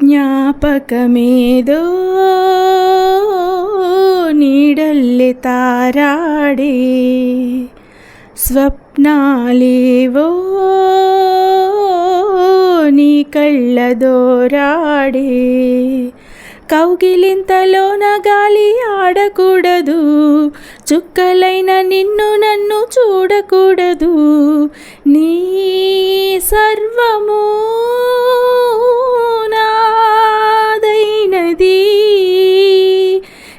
ಜ್ಞಾಪಕಮೇದೋ ನೀಡಲ್ಲಿ ತಾರಾಡೆ స్వప్నాలేవో నీ కళ్ళదోరాడే కౌగిలింతలోన గాలి ఆడకూడదు చుక్కలైన నిన్ను నన్ను చూడకూడదు నీ సర్వము ఉన్నది.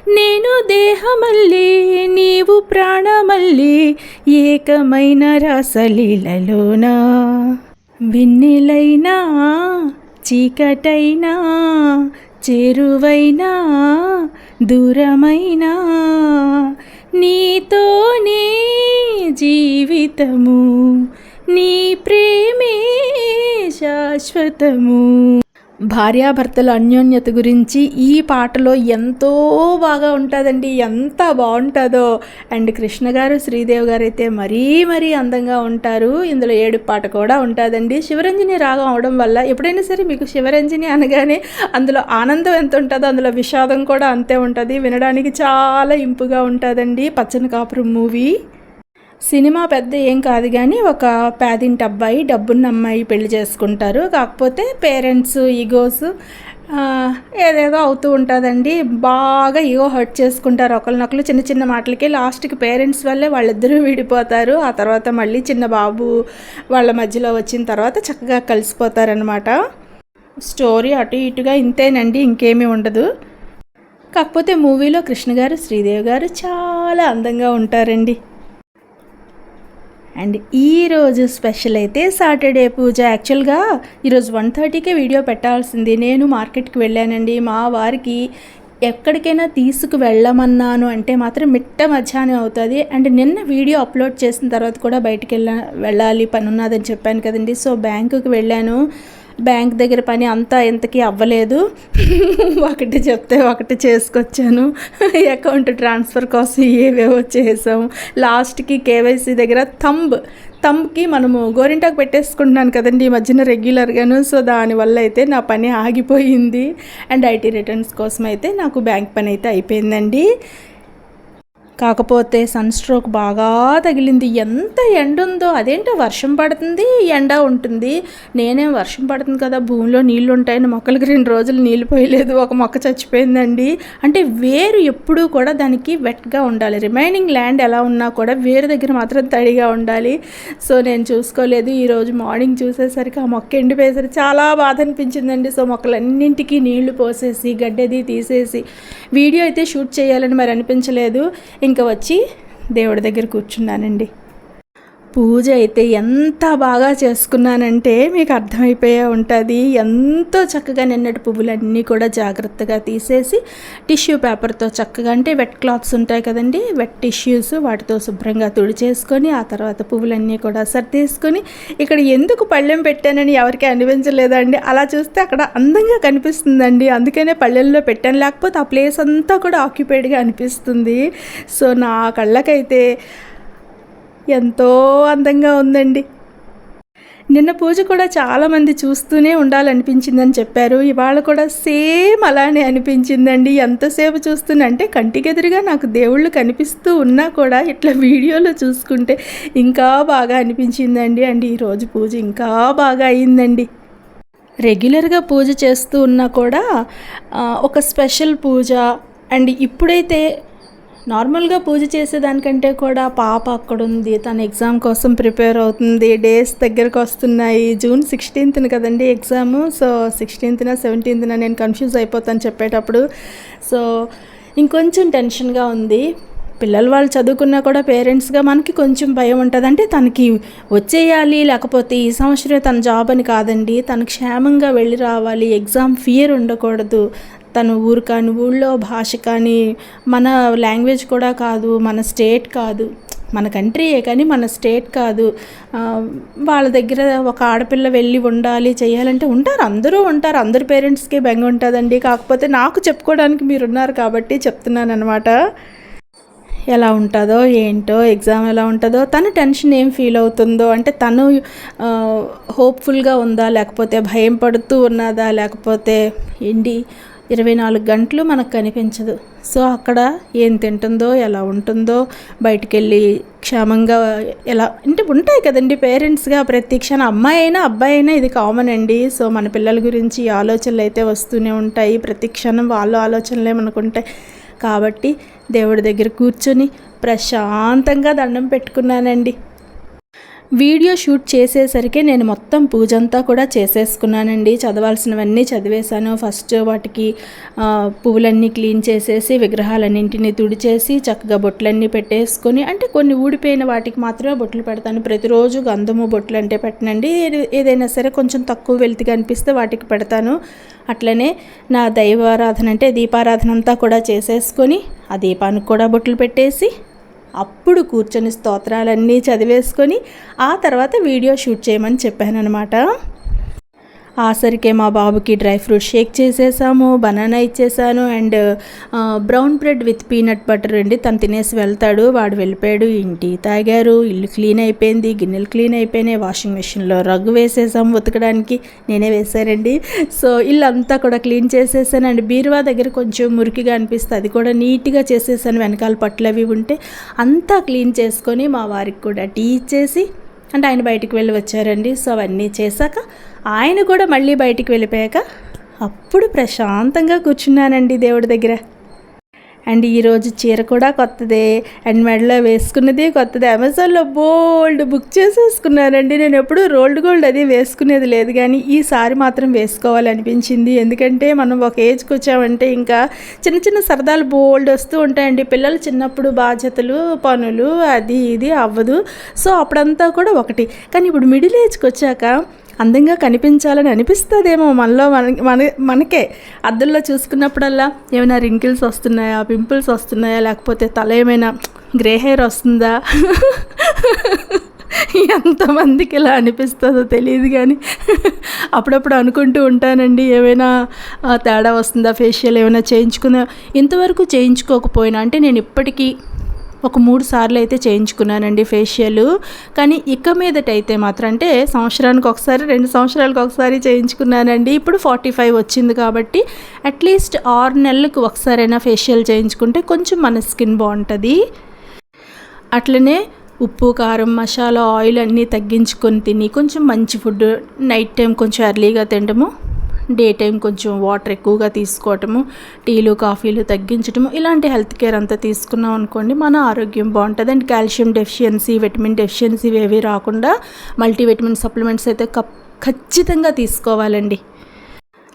నేను దేహమల్లే నీవు ప్రాణమల్లే ఏకమైన రాసలీలలోనా? విన్నెలైనా చీకటైనా చేరువైనా దూరమైనా? నీతోనే జీవితము నీ ప్రేమే శాశ్వతము. భార్యాభర్తల అన్యోన్యత గురించి ఈ పాటలో ఎంతో బాగా ఉంటుందండి. ఎంత బాగుంటుందో. అండ్ కృష్ణ గారు శ్రీదేవి గారు అయితే మరీ మరీ అందంగా ఉంటారు. ఇందులో ఏడు పాట కూడా ఉంటుందండి. శివరంజని రాగం అవడం వల్ల ఎప్పుడైనా సరే మీకు శివరంజని అనగానే అందులో ఆనందం ఎంత ఉంటుందో అందులో విషాదం కూడా అంతే ఉంటుంది. వినడానికి చాలా ఇంపుగా ఉంటుందండి. పచ్చని కాపురం మూవీ. సినిమా పెద్ద ఏం కాదు కానీ ఒక పేదింటి అబ్బాయి డబ్బున్న అమ్మాయి పెళ్ళి చేసుకుంటారు. కాకపోతే పేరెంట్స్ ఈగోస్ ఏదేదో అవుతూ ఉంటుందండి. బాగా ఈగో హర్ట్ చేసుకుంటారు ఒకరినొకరు చిన్న చిన్న మాటలకి. లాస్ట్కి పేరెంట్స్ వల్లే వాళ్ళిద్దరూ విడిపోతారు. ఆ తర్వాత మళ్ళీ చిన్న బాబు వాళ్ళ మధ్యలో వచ్చిన తర్వాత చక్కగా కలిసిపోతారనమాట స్టోరీ అటు ఇటుగా ఇంతేనండి ఇంకేమీ ఉండదు. కాకపోతే మూవీలో కృష్ణ గారు శ్రీదేవి గారు చాలా అందంగా ఉంటారండి. అండ్ ఈరోజు స్పెషల్ అయితే సాటర్డే పూజ. యాక్చువల్గా ఈరోజు వన్ థర్టీకే వీడియో పెట్టాల్సింది. నేను మార్కెట్కి వెళ్ళానండి. మా వారికి ఎక్కడికైనా తీసుకు వెళ్ళమన్నాను అంటే మాత్రం మిట్ట మధ్యాహ్నం అవుతుంది. అండ్ నిన్న వీడియో అప్లోడ్ చేసిన తర్వాత కూడా బయటికి వెళ్ళ వెళ్ళాలి పని ఉన్నదని చెప్పాను కదండి. సో బ్యాంకుకి వెళ్ళాను. బ్యాంక్ దగ్గర పని అంతా ఇంతకీ అవ్వలేదు. ఒకటి చెప్తే ఒకటి చేసుకొచ్చాను. అకౌంట్ ట్రాన్స్ఫర్ కోసం ఏవేవో చేసాం లాస్ట్కి కేవైసీ దగ్గర థంబ్ థంబ్కి మనము గోరింటాకు పెట్టేసుకుంటున్నాను కదండి ఈ మధ్యన రెగ్యులర్గాను. సో దానివల్ల అయితే నా పని ఆగిపోయింది. అండ్ ఐటీ రిటర్న్స్ కోసం అయితే నాకు బ్యాంక్ పని అయితే అయిపోయిందండి. కాకపోతే సన్ స్ట్రోక్ బాగా తగిలింది. ఎంత ఎండ ఉందో అదేంటో వర్షం పడుతుంది ఎండ ఉంటుంది. నేనేం వర్షం పడుతుంది కదా భూమిలో నీళ్ళు ఉంటాయని మొక్కలకి రెండు రోజులు నీళ్ళు పోయలేదు ఒక మొక్క చచ్చిపోయిందండి. అంటే వేరు ఎప్పుడూ కూడా దానికి వెట్గా ఉండాలి. రిమైనింగ్ ల్యాండ్ ఎలా ఉన్నా కూడా వేరు దగ్గర మాత్రం తడిగా ఉండాలి. సో నేను చూసుకోలేదు. ఈరోజు మార్నింగ్ చూసేసరికి ఆ మొక్క ఎండిపోయేసరికి చాలా బాధ అనిపించిందండి. సో మొక్కలన్నింటికి నీళ్ళు పోసేసి గడ్డది తీసేసి వీడియో అయితే షూట్ చేయాలని మరి అనిపించలేదు. ఇంకా వచ్చి దేవుడి దగ్గర కూర్చున్నానండి. పూజ అయితే ఎంత బాగా చేసుకున్నానంటే మీకు అర్థమైపోయే ఉంటుంది. ఎంతో చక్కగా నిన్నటి పువ్వులన్నీ కూడా జాగ్రత్తగా తీసేసి టిష్యూ పేపర్తో చక్కగా అంటే వెట్ క్లాత్స్ ఉంటాయి కదండి వెట్ టిష్యూస్ వాటితో శుభ్రంగా తుడిచేసుకొని ఆ తర్వాత పువ్వులన్నీ కూడా సర్దేసుకొని ఇక్కడ ఎందుకు పళ్ళెం పెట్టానని ఎవరికి అనిపించలేదండి అలా చూస్తే అక్కడ అందంగా కనిపిస్తుందండి. అందుకనే పళ్ళెంలో పెట్టాను. లేకపోతే ఆ ప్లేస్ అంతా కూడా ఆక్యుపైడ్గా అనిపిస్తుంది. సో నా కళ్ళకైతే ఎంతో అందంగా ఉందండి. నిన్న పూజ కూడా చాలామంది చూస్తూనే ఉండాలనిపించిందని చెప్పారు. ఇవాళ కూడా సేమ్ అలానే అనిపించిందండి. ఎంతసేపు చూస్తున్నా అంటే కంటికెదురుగా నాకు దేవుళ్ళు కనిపిస్తూ ఉన్నా కూడా ఇట్లా వీడియోలో చూసుకుంటే ఇంకా బాగా అనిపించిందండి. అండ్ ఈరోజు పూజ ఇంకా బాగా అయిందండి. రెగ్యులర్గా పూజ చేస్తూ ఉన్నా కూడా ఒక స్పెషల్ పూజ అండ్ ఇప్పుడైతే నార్మల్గా పూజ చేసేదానికంటే కూడా పాప అక్కడ ఉంది తన ఎగ్జామ్ కోసం ప్రిపేర్ అవుతుంది. డేస్ దగ్గరకు వస్తున్నాయి. జూన్ సిక్స్టీన్త్న కదండి ఎగ్జామ్. సో సిక్స్టీన్త్న సెవెంటీన్త్న నేను కన్ఫ్యూజ్ అయిపోతాను చెప్పేటప్పుడు. సో ఇంకొంచెం టెన్షన్గా ఉంది. పిల్లలు వాళ్ళు చదువుకున్నా కూడా పేరెంట్స్గా మనకి కొంచెం భయం ఉంటుంది. అంటే తనకి వచ్చేయాలి లేకపోతే ఈ సంవత్సరం తన జాబ్ అని కాదండి. తను క్షేమంగా వెళ్ళి రావాలి. ఎగ్జామ్ ఫియర్ ఉండకూడదు. తన ఊరు కాని ఊళ్ళో భాష కానీ మన లాంగ్వేజ్ కూడా కాదు మన స్టేట్ కాదు. మన కంట్రీయే కానీ మన స్టేట్ కాదు. వాళ్ళ దగ్గర ఒక ఆడపిల్ల వెళ్ళి ఉండాలి చేయాలంటే ఉంటారు. అందరూ ఉంటారు. అందరు పేరెంట్స్కి బెంగ ఉంటుందండి. కాకపోతే నాకు చెప్పుకోవడానికి మీరు ఉన్నారు కాబట్టి చెప్తున్నాను అనమాట ఎలా ఉంటుందో ఏంటో ఎగ్జామ్ ఎలా ఉంటుందో తను టెన్షన్ ఏం ఫీల్ అవుతుందో అంటే తను హోప్ఫుల్గా ఉందా లేకపోతే భయం పడుతూ ఉన్నదా లేకపోతే ఏంటి ఇరవై నాలుగు గంటలు మనకు కనిపించదు. సో అక్కడ ఏం తింటుందో ఎలా ఉంటుందో బయటికి వెళ్ళి క్షేమంగా ఎలా అంటే ఉంటాయి కదండి పేరెంట్స్గా ప్రతి క్షణం. అమ్మాయి అయినా అబ్బాయి అయినా ఇది కామన్ అండి. సో మన పిల్లల గురించి ఆలోచనలు అయితే వస్తూనే ఉంటాయి. ప్రతి క్షణం వాళ్ళ ఆలోచనలే మనకుంటాయి కాబట్టి దేవుడి దగ్గర కూర్చొని ప్రశాంతంగా దండం పెట్టుకున్నానండి. వీడియో షూట్ చేసేసరికి నేను మొత్తం పూజ అంతా కూడా చేసేసుకున్నానండి. చదవాల్సినవన్నీ చదివేశాను. ఫస్ట్ వాటికి పువ్వులన్నీ క్లీన్ చేసేసి విగ్రహాలన్నింటినీ తుడిచేసి చక్కగా బొట్లన్నీ పెట్టేసుకొని అంటే కొన్ని ఊడిపోయిన వాటికి మాత్రమే బొట్లు పెడతాను. ప్రతిరోజు గంధము బొట్లు అంటే పెట్టనండి. ఏదైనా సరే కొంచెం తక్కువ వెలితిగా అనిపిస్తే వాటికి పెడతాను. అట్లనే నా దైవారాధన అంటే దీపారాధన అంతా కూడా చేసేసుకొని ఆ దీపానికి కూడా బొట్లు పెట్టేసి అప్పుడు కూర్చొని స్తోత్రాలన్నీ చదివేసుకొని ఆ తర్వాత వీడియో షూట్ చేయమని చెప్పాను అనమాట ఆసరికే మా బాబుకి డ్రై ఫ్రూట్ షేక్ చేసేసాము బనానా ఇచ్చేసాను and brown bread with peanut butter అండి తను తినేసి వెళ్తాడు. వాడు వెళ్ళిపోయాడు ఇంటి తాగారు ఇల్లు క్లీన్ అయిపోయింది గిన్నెలు క్లీన్ అయిపోయినాయి వాషింగ్ మెషిన్లో రగ్గు వేసేసాము ఉతకడానికి. నేనే వేసానండి సో ఇల్లు అంతా కూడా క్లీన్ చేసేసాను అండ్ బీరువా దగ్గర కొంచెం మురికిగా అనిపిస్తుంది. అది కూడా నీట్గా చేసేసాను వెనకాల పట్లు అవి ఉంటే అంతా క్లీన్ చేసుకొని మా వారికి కూడా టీ ఇచ్చేసి అంటే ఆయన బయటికి వెళ్ళి వచ్చారండి. సో అవన్నీ చేశాక ఆయన కూడా మళ్ళీ బయటికి వెళ్ళిపోయాక అప్పుడు ప్రశాంతంగా కూర్చున్నానండి దేవుడి దగ్గర. అండ్ ఈరోజు చీర కూడా కొత్తదే. అండ్ మెడలో వేసుకున్నది కొత్తది. అమెజాన్లో బోల్డ్ బుక్ చేసేసుకున్నానండి. నేను ఎప్పుడు రోల్డ్ గోల్డ్ అది వేసుకునేది లేదు. కానీ ఈసారి మాత్రం వేసుకోవాలనిపించింది. ఎందుకంటే మనం ఒక ఏజ్కి వచ్చామంటే ఇంకా చిన్న చిన్న సరదాలు బోల్డ్ వస్తూ ఉంటాయండి. పిల్లలు చిన్నప్పుడు బాధ్యతలు పనులు అది ఇది అవ్వదు. సో అప్పుడంతా కూడా ఒకటి. కానీ ఇప్పుడు మిడిల్ ఏజ్కి వచ్చాక అందంగా కనిపించాలని అనిపిస్తుందేమో మనలో మన మన మనకే. అద్దంలో చూసుకున్నప్పుడల్లా ఏమైనా రింకిల్స్ వస్తున్నాయా పింపుల్స్ వస్తున్నాయా లేకపోతే తల ఏమైనా గ్రే హెయిర్ వస్తుందా? ఎంతమందికి ఇలా అనిపిస్తుందో తెలియదు కానీ అప్పుడప్పుడు అనుకుంటూ ఉంటానండి ఏమైనా తేడా వస్తుందా ఫేషియల్ ఏమైనా చేయించుకుందా ఇంతవరకు చేయించుకోకపోయినా అంటే నేను ఇప్పటికీ ఒక మూడు సార్లు అయితే చేయించుకున్నానండి ఫేషియల్ కానీ ఇక మీదట అయితే మాత్రం అంటే సంవత్సరానికి ఒకసారి రెండు సంవత్సరాలకు ఒకసారి చేయించుకున్నానండి. ఇప్పుడు ఫార్టీ ఫైవ్ వచ్చింది కాబట్టి అట్లీస్ట్ ఆరు నెలలకు ఒకసారైనా ఫేషియల్ చేయించుకుంటే కొంచెం మన స్కిన్ బాగుంటుంది. అట్లనే ఉప్పు కారం మసాలా ఆయిల్ అన్నీ తగ్గించుకొని తిని కొంచెం మంచి ఫుడ్ నైట్ టైం కొంచెం ఎర్లీగా తినడము డే టైం కొంచెం వాటర్ ఎక్కువగా తీసుకోవటము టీలు కాఫీలు తగ్గించటము ఇలాంటి హెల్త్ కేర్ అంతా తీసుకున్నాం అనుకోండి మన ఆరోగ్యం బాగుంటుంది. And calcium deficiency vitamin deficiency ఏవి రాకుండా మల్టీవిటమిన్ సప్లిమెంట్స్ అయితే కప్ ఖచ్చితంగా తీసుకోవాలండి.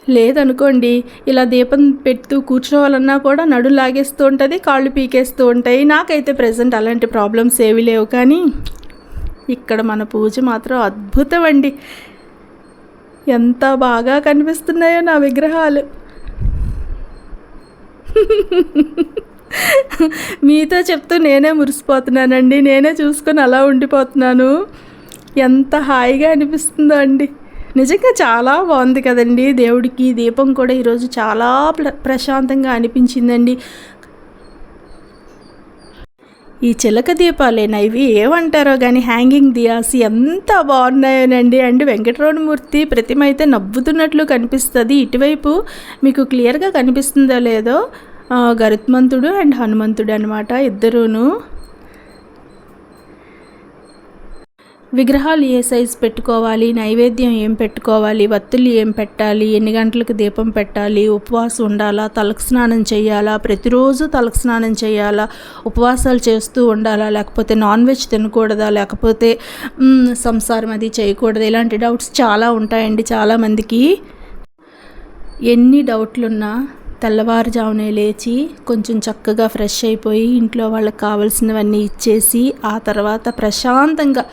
లేదనుకోండి ఇలా దీపం పెడుతూ కూర్చోవాలన్నా కూడా నడు లాగేస్తూ ఉంటుంది కాళ్ళు పీకేస్తూ ఉంటాయి. నాకైతే ప్రజెంట్ అలాంటి ప్రాబ్లమ్స్ ఏవి లేవు. కానీ ఇక్కడ మన పూజ మాత్రం అద్భుతం అండి. ఎంత బాగా కనిపిస్తున్నాయో నా విగ్రహాలు. మీతో చెప్తూ నేనే మురిసిపోతున్నానండి. నేనే చూసుకొని అలా ఉండిపోతున్నాను. ఎంత హాయిగా అనిపిస్తుందో అండి. నిజంగా చాలా బాగుంది కదండి. దేవుడికి దీపం కూడా ఈరోజు చాలా ప్ర- ప్రశాంతంగా అనిపించిందండి. ఈ చిలక దీపాలేనా ఇవి? ఏమంటారో కానీ హ్యాంగింగ్ దియాస్ ఎంత బాగున్నాయోనండి. అండ్ వెంకటరమణమూర్తి ప్రతిమ అయితే నవ్వుతున్నట్లు కనిపిస్తుంది. ఇటువైపు మీకు క్లియర్గా కనిపిస్తుందో లేదో గరుత్మంతుడు అండ్ హనుమంతుడు అనమాట ఇద్దరూను. విగ్రహాలు ఏ సైజ్ పెట్టుకోవాలి? నైవేద్యం ఏం పెట్టుకోవాలి? వత్తులు ఏం పెట్టాలి? ఎన్ని గంటలకు దీపం పెట్టాలి? ఉపవాసం ఉండాలా? తలకు స్నానం చేయాలా? ప్రతిరోజు తలకు స్నానం చేయాలా? ఉపవాసాలు చేస్తూ ఉండాలా? లేకపోతే నాన్ వెజ్ తినకూడదా? లేకపోతే సంసారం అది చేయకూడదు? ఇలాంటి డౌట్స్ చాలా ఉంటాయండి చాలామందికి. ఎన్ని డౌట్లున్నా తెల్లవారుజామునే లేచి కొంచెం చక్కగా ఫ్రెష్ అయిపోయి ఇంట్లో వాళ్ళకి కావాల్సినవన్నీ ఇచ్చేసి ఆ తర్వాత ప్రశాంతంగా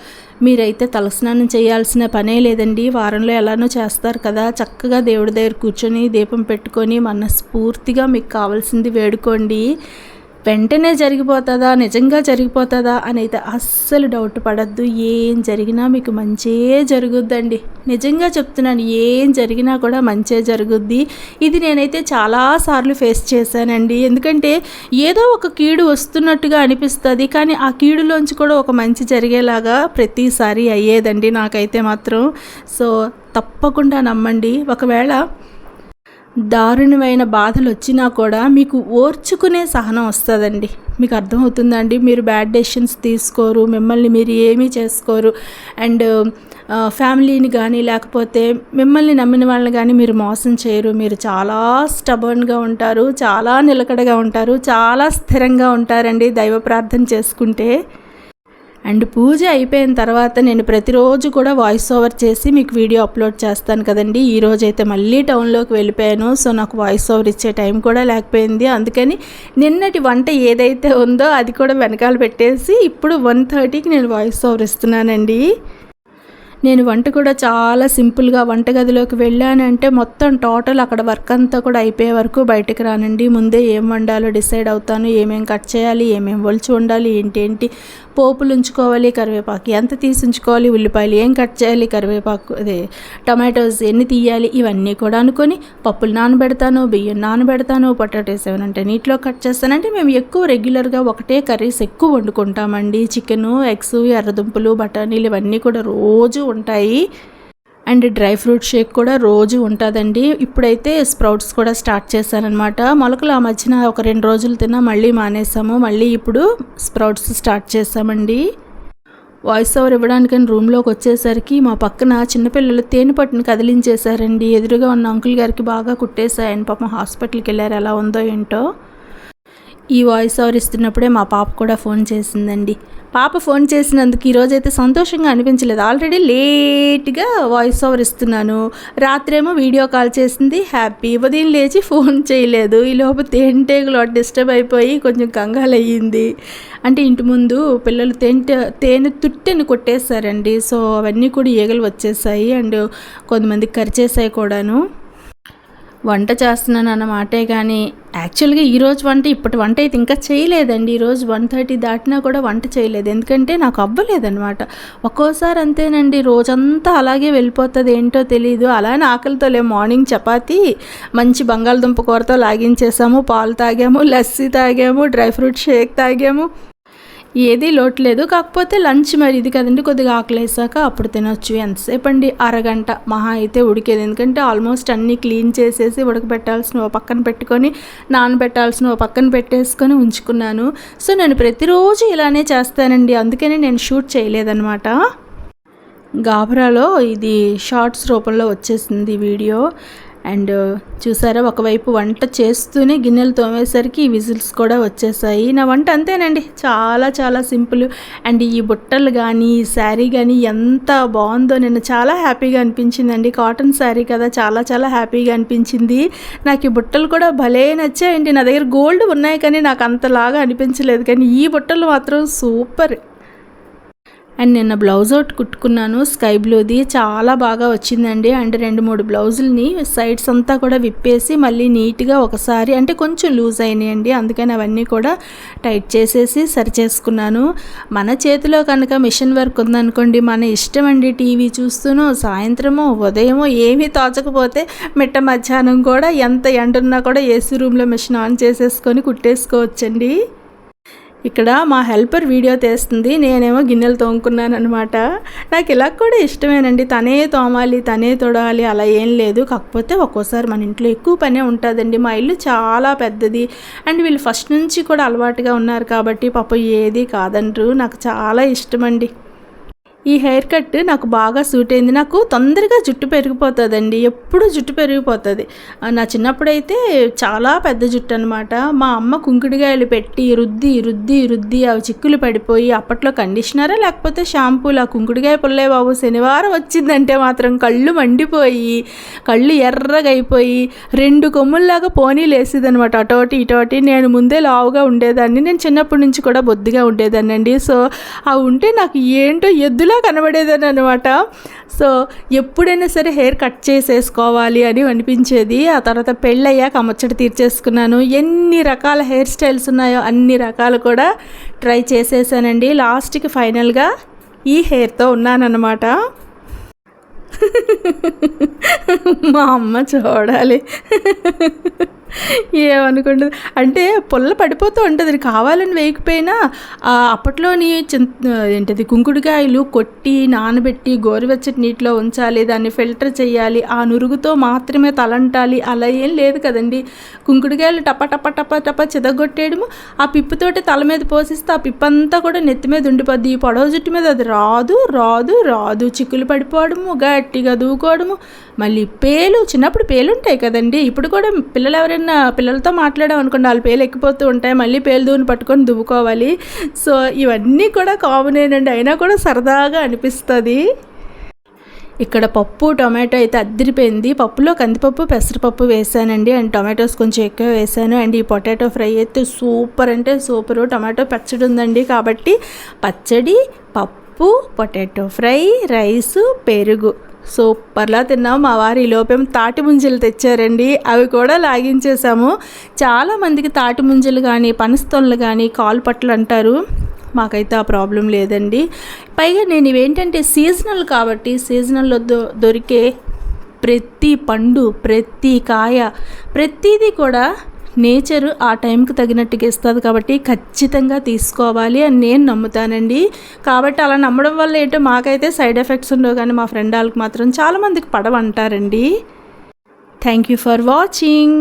మీరైతే తలస్నానం చేయాల్సిన పనే లేదండి. వారంలో ఎలానో చేస్తారు కదా. చక్కగా దేవుడి దగ్గర కూర్చొని దీపం పెట్టుకొని మనస్ఫూర్తిగా మీకు కావాల్సింది వేడుకోండి. వెంటనే జరిగిపోతుందా? నిజంగా జరిగిపోతుందా? అని అయితే అస్సలు డౌట్ పడద్దు. ఏం జరిగినా మీకు మంచే జరుగుద్దండి. నిజంగా చెప్తున్నాను ఏం జరిగినా కూడా మంచే జరుగుద్ది. ఇది నేనైతే చాలాసార్లు ఫేస్ చేశానండి. ఎందుకంటే ఏదో ఒక కీడు వస్తున్నట్టుగా అనిపిస్తుంది కానీ ఆ కీడులోంచి కూడా ఒక మంచి జరిగేలాగా ప్రతిసారి అయ్యేదండి నాకైతే మాత్రం. సో తప్పకుండా నమ్మండి. ఒకవేళ దారుణమైన బాధలు వచ్చినా కూడా మీకు ఓర్చుకునే సహనం వస్తుందండి. మీకు అర్థమవుతుందండి మీరు బ్యాడ్ డెసిషన్స్ తీసుకోరు మిమ్మల్ని మీరు ఏమీ చేసుకోరు. అండ్ ఫ్యామిలీని కానీ లేకపోతే మిమ్మల్ని నమ్మిన వాళ్ళని కానీ మీరు మోసం చేయరు. మీరు చాలా స్టబర్న్గా ఉంటారు చాలా నిలకడగా ఉంటారు చాలా స్థిరంగా ఉంటారండి దైవ ప్రార్థన చేసుకుంటే. అండ్ పూజ అయిపోయిన తర్వాత నేను ప్రతిరోజు కూడా వాయిస్ ఓవర్ చేసి మీకు వీడియో అప్లోడ్ చేస్తాను కదండి. ఈ రోజు అయితే మళ్ళీ టౌన్లోకి వెళ్ళిపోయాను. సో నాకు వాయిస్ ఓవర్ ఇచ్చే టైం కూడా లేకపోయింది. అందుకని నిన్నటి వంట ఏదైతే ఉందో అది కూడా వెనకాల పెట్టేసి ఇప్పుడు వన్ థర్టీకి నేను వాయిస్ ఓవర్ ఇస్తున్నానండి. నేను వంట కూడా చాలా సింపుల్గా వంటగదిలోకి వెళ్ళానంటే మొత్తం టోటల్ అక్కడ వర్క్ అంతా కూడా అయిపోయే వరకు బయటకు రానండి. ముందే ఏం వండాలో డిసైడ్ అవుతాను. ఏమేం కట్ చేయాలి? ఏమేం ఒలిచి వండాలి ఏంటేంటి పోపులు ఉంచుకోవాలి కరివేపాకు ఎంత తీసి ఉంచుకోవాలి ఉల్లిపాయలు ఏం కట్ చేయాలి కరివేపాకు అదే టమాటోస్ ఎన్ని తీయాలి ఇవన్నీ కూడా అనుకొని పప్పులు నానబెడతాను బియ్యం నానబెడతాను పొటాటోస్ ఏమనంటే నీటిలో కట్ చేస్తానంటే మేము ఎక్కువ రెగ్యులర్గా ఒకటే కర్రీస్ ఎక్కువ వండుకుంటామండి. చికెను ఎగ్స్ ఎర్రదుంపలు బఠానీలు ఇవన్నీ కూడా రోజు ఉంటాయి. అండ్ డ్రై ఫ్రూట్ షేక్ కూడా రోజు ఉంటుందండి. ఇప్పుడైతే స్ప్రౌట్స్ కూడా స్టార్ట్ చేశానమాట మొలకలు ఆ మధ్యన ఒక రెండు రోజులు తిన్నా మళ్ళీ మానేసాము. మళ్ళీ ఇప్పుడు స్ప్రౌట్స్ స్టార్ట్ చేసామండి వాయిస్ ఓవర్ ఇవ్వడానికని రూమ్లోకి వచ్చేసరికి మా పక్కన చిన్నపిల్లలు తేనె పట్టుని కదిలించేశారండి. ఎదురుగా ఉన్న అంకుల్ గారికి బాగా కుట్టేశాయని పాపం హాస్పిటల్కి వెళ్ళారు. ఎలా ఉందో ఏంటో. ఈ వాయిస్ ఓవర్ ఇస్తున్నప్పుడే మా పాప కూడా ఫోన్ చేసిందండి. పాప ఫోన్ చేసినందుకు ఈరోజైతే సంతోషంగా అనిపించలేదు. ఆల్రెడీ లేట్గా వాయిస్ ఓవర్ ఇస్తున్నాను. రాత్రేమో వీడియో కాల్ చేసింది. హ్యాపీ ఉదయం లేచి ఫోన్ చేయలేదు. ఈ లోపు తేనెటేగులు డిస్టర్బ్ అయిపోయి కొంచెం కంగాలు అయ్యింది అంటే ఇంటి ముందు పిల్లలు తేనె తేనె తుట్టెను కొట్టేశారండి. సో అవన్నీ కూడా ఈగలు వచ్చేసాయి. అండ్ కొంతమంది కరిచేసాయి కూడాను. వంట చేస్తున్నాను అన్నమాటే కానీ యాక్చువల్గా ఈరోజు వంట ఇప్పటి వంట అయితే ఇంకా చేయలేదండి. ఈరోజు వన్ థర్టీ దాటినా కూడా వంట చేయలేదు. ఎందుకంటే నాకు అవ్వలేదన్నమాట. ఒక్కోసారి అంతేనండి రోజంతా అలాగే వెళ్ళిపోతుంది ఏంటో తెలియదు అలానే ఆకలితో లే మార్నింగ్ చపాతి మంచి బంగాళదుంప కూరతో లాగించేసాము. పాలు తాగాము లస్సీ తాగాము డ్రై ఫ్రూట్ షేక్ తాగాము. ఏదీ లోట్లేదు కాకపోతే లంచ్ మరి ఇది కదండి కొద్దిగా ఆకలేసాక అప్పుడు తినొచ్చు. ఎంతసేపు అండి అరగంట మహా అయితే ఉడికేది. ఎందుకంటే ఆల్మోస్ట్ అన్నీ క్లీన్ చేసేసి ఉడకబెట్టాల్సిన ఓ పక్కన పెట్టుకొని నానబెట్టాల్సిన ఓ పక్కన పెట్టేసుకొని ఉంచుకున్నాను. సో నేను ప్రతిరోజు ఇలానే చేస్తానండి. అందుకనే నేను షూట్ చేయలేదన్నమాట. గాబరాలో ఇది షార్ట్స్ రూపంలో వచ్చేసింది వీడియో. అండ్ చూసారా ఒకవైపు వంట చేస్తూనే గిన్నెలు తోమేసరికి ఈ విజిల్స్ కూడా వచ్చేసాయి. నా వంట అంతేనండి. చాలా చాలా సింపుల్. అండ్ ఈ బుట్టలు కానీ ఈ శారీ కానీ ఎంత బాగుందో నేను చాలా హ్యాపీగా అనిపించిందండి. కాటన్ శారీ కదా చాలా చాలా హ్యాపీగా అనిపించింది. నాకు ఈ బుట్టలు కూడా భలే నచ్చాయండి. నా దగ్గర గోల్డ్ ఉన్నాయి కానీ నాకు అంతలాగా అనిపించలేదు. కానీ ఈ బుట్టలు మాత్రం సూపర్. అండ్ నిన్న బ్లౌజ్ ఒకటి కుట్టుకున్నాను స్కై బ్లూది. చాలా బాగా వచ్చిందండి. అండ్ రెండు మూడు బ్లౌజుల్ని సైడ్స్ అంతా కూడా విప్పేసి మళ్ళీ నీట్గా ఒకసారి అంటే కొంచెం లూజ్ అయినాయండి. అందుకని అవన్నీ కూడా టైట్ చేసేసి సరి చేసుకున్నాను మన చేతిలో కనుక మిషన్ వర్క్ ఉందనుకోండి మన ఇష్టం అండి టీవీ చూస్తూనో. సాయంత్రమో ఉదయమో ఏమీ తోచకపోతే మిట్ట మధ్యాహ్నం కూడా ఎంత ఎండున్నా కూడా ఏసీ రూమ్లో మిషన్ ఆన్ చేసేసుకొని కుట్టేసుకోవచ్చండి. ఇక్కడ మా హెల్పర్ వీడియో తీస్తుంది నేనేమో గిన్నెలు తోముకున్నాను అనమాట నాకు ఇలా కూడా ఇష్టమేనండి. తనే తోమాలి తనే తొడాలి అలా ఏం లేదు. కాకపోతే ఒక్కోసారి మన ఇంట్లో ఎక్కువ పనే ఉంటుందండి. మా ఇల్లు చాలా పెద్దది. అండ్ వీళ్ళు ఫస్ట్ నుంచి కూడా అలవాటుగా ఉన్నారు కాబట్టి పాప ఏది కాదంటారు నాకు చాలా ఇష్టమండి. ఈ హెయిర్ కట్ నాకు బాగా సూట్ అయింది. నాకు తొందరగా జుట్టు పెరిగిపోతుందండి. ఎప్పుడు జుట్టు పెరిగిపోతుంది. నా చిన్నప్పుడైతే చాలా పెద్ద జుట్టు అనమాట మా అమ్మ కుంకుడుగాయలు పెట్టి రుద్ది రుద్ది రుద్ది అవి చిక్కులు పడిపోయి అప్పట్లో కండిషనరా లేకపోతే షాంపూలు? ఆ కుంకుడికాయ పుల్లే బాబు శనివారం వచ్చిందంటే మాత్రం కళ్ళు మండిపోయి కళ్ళు ఎర్రగా అయిపోయి రెండు కొమ్ముల్లాగా పోనీలు వేసేదనమాట అటోటి ఇటోటి నేను ముందే లావుగా ఉండేదాన్ని. నేను చిన్నప్పటి నుంచి కూడా బొద్దుగా ఉండేదాన్ని అండి సో అవి ఉంటే నాకు ఏంటో ఎద్దులా కనబడేదని అనమాట సో ఎప్పుడైనా సరే హెయిర్ కట్ చేసేసుకోవాలి అని అనిపించేది. ఆ తర్వాత పెళ్ళయ్యాక ముచ్చట తీర్చేసుకున్నాను. ఎన్ని రకాల హెయిర్ స్టైల్స్ ఉన్నాయో అన్ని రకాలు కూడా ట్రై చేసేసానండి. లాస్ట్కి ఫైనల్గా ఈ హెయిర్తో ఉన్నానన్నమాట. మా అమ్మ చూడాలి. ఏమనుకుంటుంది అంటే పుల్ల పడిపోతూ ఉంటుంది. కావాలని వేయకపోయినా అప్పట్లోని చింత ఏంటిది కుంకుడుకాయలు కొట్టి నానబెట్టి గోరువెచ్చటి నీటిలో ఉంచాలి దాన్ని ఫిల్టర్ చేయాలి ఆ నురుగుతో మాత్రమే తలంటాలి అలా ఏం లేదు కదండి. కుంకుడుకాయలు టప టప టప టప చిదగొట్టేయడము ఆ పిప్పుతోటి తల మీద పోసిస్తే ఆ పిప్పంతా కూడా నెత్తి మీద ఉండిపోద్ది. ఈ పొడవ జుట్టు మీద అది రాదు రాదు రాదు. చిక్కులు పడిపోవడము గట్టిగా దూకోవడము మళ్ళీ పేలు చిన్నప్పుడు పేలు ఉంటాయి కదండి. ఇప్పుడు కూడా పిల్లలు ఎవరైనా పిల్లలతో మాట్లాడాం అనుకోండి వాళ్ళు పేలు ఎక్కిపోతూ ఉంటాయి మళ్ళీ పేలు దూని పట్టుకొని దువ్వుకోవాలి. సో ఇవన్నీ కూడా కామనేనండి అయినా కూడా సరదాగా అనిపిస్తుంది. ఇక్కడ పప్పు టొమాటో అయితే అద్దరిపోయింది. పప్పులో కందిపప్పు పెసరపప్పు వేసానండి. అండ్ టొమాటోస్ కొంచెం ఎక్కువ వేసాను. అండ్ ఈ పొటాటో ఫ్రై అయితే సూపర్ అంటే సూపరు. టొమాటో పచ్చడి ఉందండి కాబట్టి పచ్చడి పప్పు పొటాటో ఫ్రై రైసు పెరుగు. సూపర్లా తిన్నాం. మా వారి లోపం తాటి ముంజలు తెచ్చారండి. అవి కూడా లాగించేసాము. చాలామందికి తాటి ముంజలు కానీ పనస్తొనలు కానీ కాలు పట్లు అంటారు. మాకైతే ఆ ప్రాబ్లం లేదండి. పైగా నేను ఇవేంటంటే సీజనల్ కాబట్టి సీజనల్లో దొ దొరికే ప్రతి పండు ప్రతి కాయ ప్రతిదీ కూడా నేచర్ ఆ టైంకి తగినట్టుగా ఇస్తుంది కాబట్టి ఖచ్చితంగా తీసుకోవాలి అని నేను నమ్ముతానండి. కాబట్టి అలా నమ్మడం వల్ల ఏంటో మాకైతే సైడ్ ఎఫెక్ట్స్ ఉండవు కానీ మా ఫ్రెండ్ వాళ్ళకి మాత్రం చాలామందికి పడవంటారండి. Thank you for watching